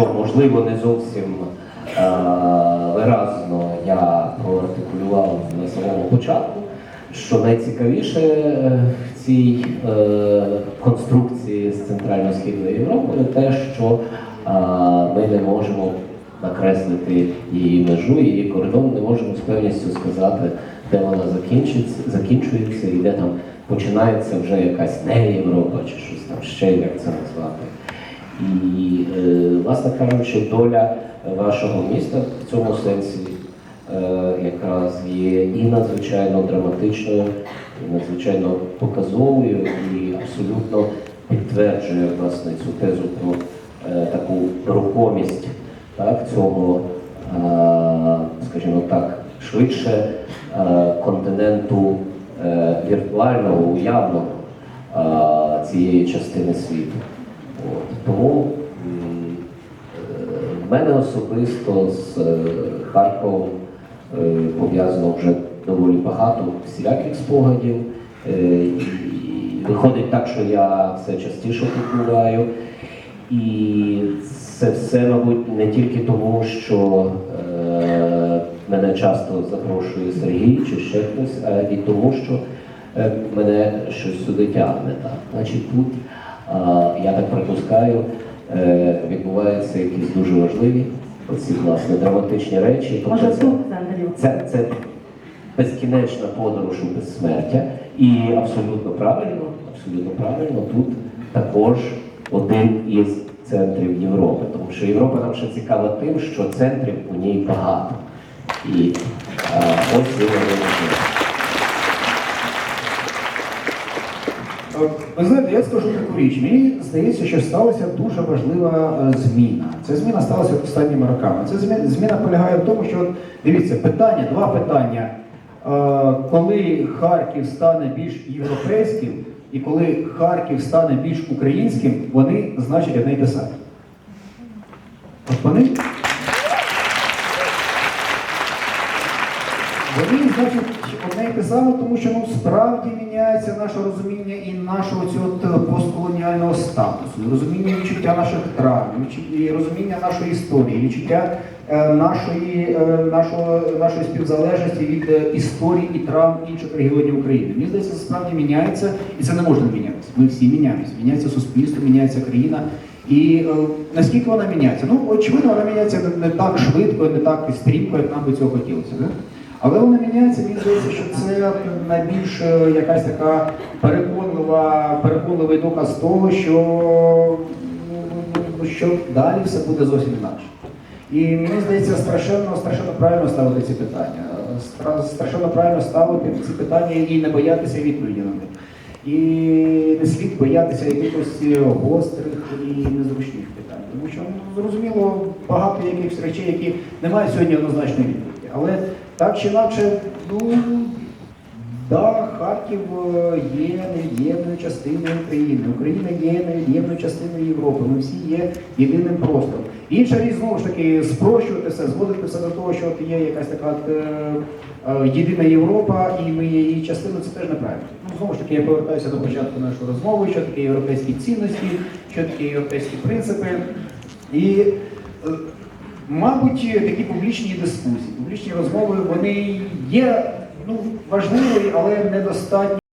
що можливо не зовсім е, виразно я проартикулював на самому початку, що найцікавіше е, в цій е, конструкції з Центрально-Східною Європою те, що е, ми не можемо накреслити її межу, її кордон, не можемо з певністю сказати, де вона закінчиться, закінчується і де там починається вже якась не Європа чи щось там ще, як це назвати. І, е, власне кажучи, доля вашого міста в цьому сенсі е, якраз є і надзвичайно драматичною, і надзвичайно показовою, і абсолютно підтверджує власне цю тезу про е, таку рухомість так, цього, е, скажімо так, швидше континенту віртуального, уявного цієї частини світу. В мене особисто з е, Харковом е, пов'язано вже доволі багато всіляких спогадів. Е, виходить так, що я все частіше тут. І це все, мабуть, не тільки тому, що мене часто запрошує Сергій чи ще хтось, а і тому, що мене щось сюди тягне. Значить, тут, я так припускаю, відбуваються якісь дуже важливі, оці, власне, драматичні речі. Тобто Може, це- це, це безкінечна подорож у безсмертя. І абсолютно правильно, абсолютно правильно, тут також один із центрів Європи. Тому що Європа нам ще цікава тим, що центрів у ній багато. І а, ось він один із них. Е, Ви знаєте, я скажу таку річ. Мені здається, що сталася дуже важлива е, зміна. Ця зміна сталася останніми роками. Ця зміна, полягає в тому, що дивіться, питання, два питання. Е, Коли Харків стане більш європейським і коли Харків стане більш українським, вони значать одне й те саме. От вони Вони значить одне і те саме, тому що ну справді міняється наше розуміння і нашого цього постколоніального статусу, розуміння відчуття наших травм, і розуміння нашої історії, відчуття е, нашої, е, нашого, нашої співзалежності від е, історії і травм інших регіонів України. Мені здається, це справді міняється, і це не може не мінятися. Ми всі міняємося. Міняється суспільство, міняється країна. І е, наскільки вона міняється? Ну, очевидно, вона міняється не, не так швидко, не так стрімко, як нам би цього хотілося. Да? Але вона міняється, мені здається, що це найбільш е, якась така переконлива, переконливий доказ того, що, ну, що далі все буде зовсім інакше. І мені здається, страшенно, страшенно правильно ставити ці питання. Страшенно правильно ставити ці питання і не боятися відповіді на них. І не слід боятися якихось гострих і незручних питань. Тому що ну, зрозуміло багато якихось речей, які не мають сьогодні однозначної відповіді. Але так чи інакше, ну да, Харків е, є невід'ємною частиною України. Україна є невід'ємною частиною Європи. Ми всі є єдиним простором. Інша річ знову ж таки спрощувати все, зводити все до того, що от є якась така е, е, єдина Європа, і ми є її частиною, це теж неправильно. Ну знову ж таки, я повертаюся до початку нашої розмови, що таке європейські цінності, що таке європейські принципи. І Мабуть, такі публічні дискусії, публічні розмови, вони є ну, важливі, але недостатньо.